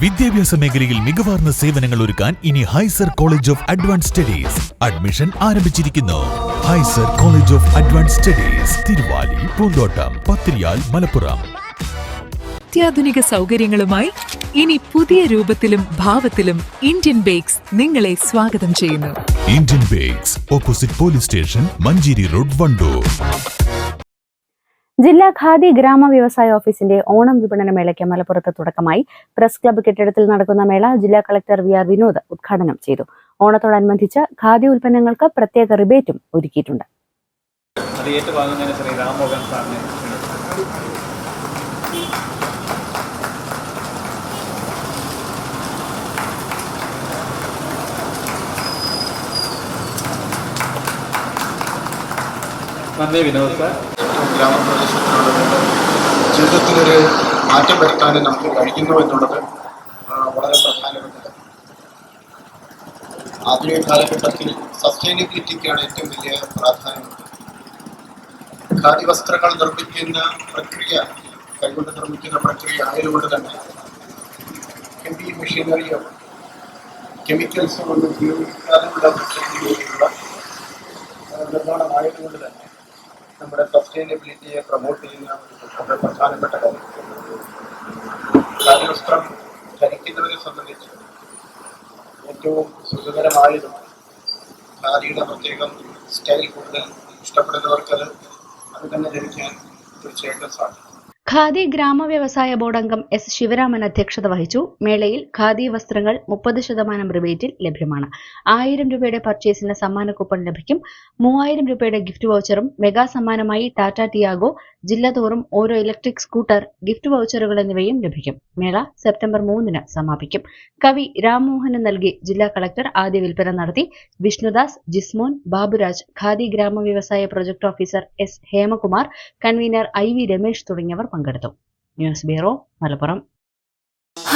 വിദ്യാഭ്യാസ മേഖലയിൽ മികവാർന്ന സേവനങ്ങൾ ഒരുക്കാൻ ഇനി Hyser college of advance studies admission ആരംഭിച്ചിരിക്കുന്നു. Hyser college of advance studies Thiruvali Poonthottam Pathiriyal Malappuram. അത്യാധുനിക സൗകര്യങ്ങളുമായി ഇനി പുതിയ രൂപത്തിലും ഭാവത്തിലും ഇന്ത്യൻ ബേക്സ് നിങ്ങളെ സ്വാഗതം ചെയ്യുന്നു. Indian bakes opposite police station Manjeri road Wandoor. ജില്ലാ ഖാദി ഗ്രാമ വ്യവസായ ഓഫീസിന്റെ ഓണം വിപണന മേളയ്ക്ക് മലപ്പുറത്ത് തുടക്കമായി. പ്രസ് ക്ലബ്ബ് കെട്ടിടത്തിൽ നടക്കുന്ന മേള ജില്ലാ കളക്ടർ വി ആർ വിനോദ് ഉദ്ഘാടനം ചെയ്തു. ഓണത്തോടനുബന്ധിച്ച് ഖാദി ഉൽപ്പന്നങ്ങൾക്ക് പ്രത്യേക റിബേറ്റും ഒരുക്കിയിട്ടുണ്ട്. നന്ദി വിനോദ് സാർ. ഗ്രാമപ്രദേശത്തിനുള്ളത് ജീവിതത്തിലൊരു മാറ്റം വരുത്താൻ നമുക്ക് കഴിയുന്നു എന്നുള്ളത് വളരെ പ്രധാനപ്പെട്ടത്. ആധുനിക കാലഘട്ടത്തിൽ സസ്റ്റൈനബിലിറ്റിക്കാണ് ഏറ്റവും വലിയ പ്രാധാന്യം. ഖാദി വസ്ത്രങ്ങൾ നിർമ്മിക്കുന്ന പ്രക്രിയ കൈകൊണ്ട് നിർമ്മിക്കുന്ന പ്രക്രിയ ആയതുകൊണ്ട് തന്നെ ഹെവി മെഷീനറിയോ കെമിക്കൽസോ ഒന്നും ഉപയോഗിക്കാതെയുള്ള നമ്മുടെ സസ്റ്റൈനബിലിറ്റിയെ പ്രൊമോട്ട് ചെയ്യുന്ന വളരെ പ്രധാനപ്പെട്ട കാര്യം. കാലിവസ്ത്രം ധരിക്കുന്നവരെ സംബന്ധിച്ച് ഏറ്റവും സുഖകരമായതും ഖാദിയുടെ പ്രത്യേകം സ്റ്റൈൽ കൂടുതൽ ഇഷ്ടപ്പെടുന്നവർക്കത് അത് തന്നെ ധരിക്കാൻ തീർച്ചയായിട്ടും സാധിക്കും. ഖാദി ഗ്രാമ വ്യവസായ ബോർഡ് അംഗം എസ് ശിവരാമൻ അധ്യക്ഷത വഹിച്ചു. മേളയിൽ ഖാദി വസ്ത്രങ്ങൾ മുപ്പത് ശതമാനം റിബേറ്റിൽ ലഭ്യമാണ്. ആയിരം രൂപയുടെ പർച്ചേസിന് സമ്മാന കൂപ്പൺ ലഭിക്കും. മൂവായിരം രൂപയുടെ ഗിഫ്റ്റ് വൗച്ചറും മെഗാ സമ്മാനമായി ടാറ്റ ടിയാഗോ ജില്ല തോറും ഓരോ ഇലക്ട്രിക് സ്കൂട്ടർ ഗിഫ്റ്റ് വൗച്ചറുകൾ എന്നിവയും ലഭിക്കും. മേള സെപ്റ്റംബർ മൂന്നിന് സമാപിക്കും. കവി രാംമോഹന് നൽകി ജില്ലാ കളക്ടർ ആദ്യ വിൽപ്പന നടത്തി. വിഷ്ണുദാസ് ജിസ്മോൻ ബാബുരാജ് ഖാദി ഗ്രാമ വ്യവസായ project officer S Hemakumar convener I V Ramesh തുടങ്ങിയവർ പങ്കെടുത്തു. News bureau Malappuram.